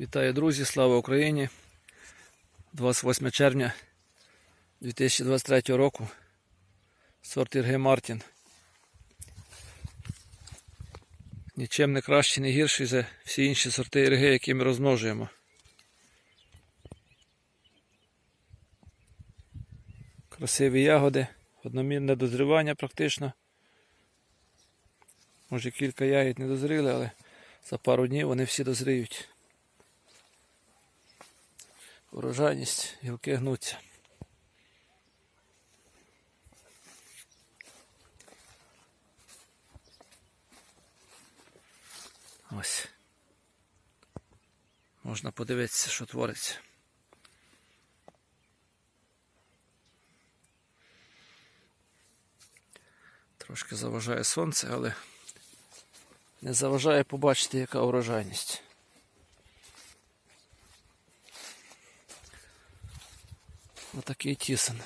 Вітаю, друзі! Слава Україні! 28 червня 2023 року. Сорт Ірги Мартін. Нічим не кращий, не гірший за всі інші сорти ірги, які ми розмножуємо. Красиві ягоди, одномірне дозрівання практично. Може кілька ягід не дозріли, але за пару днів вони всі дозріють. Урожайність, гілки гнуться. Ось. Можна подивитися, що твориться. Трошки заважає сонце, але не заважає побачити, яка урожайність. Отакий тісен.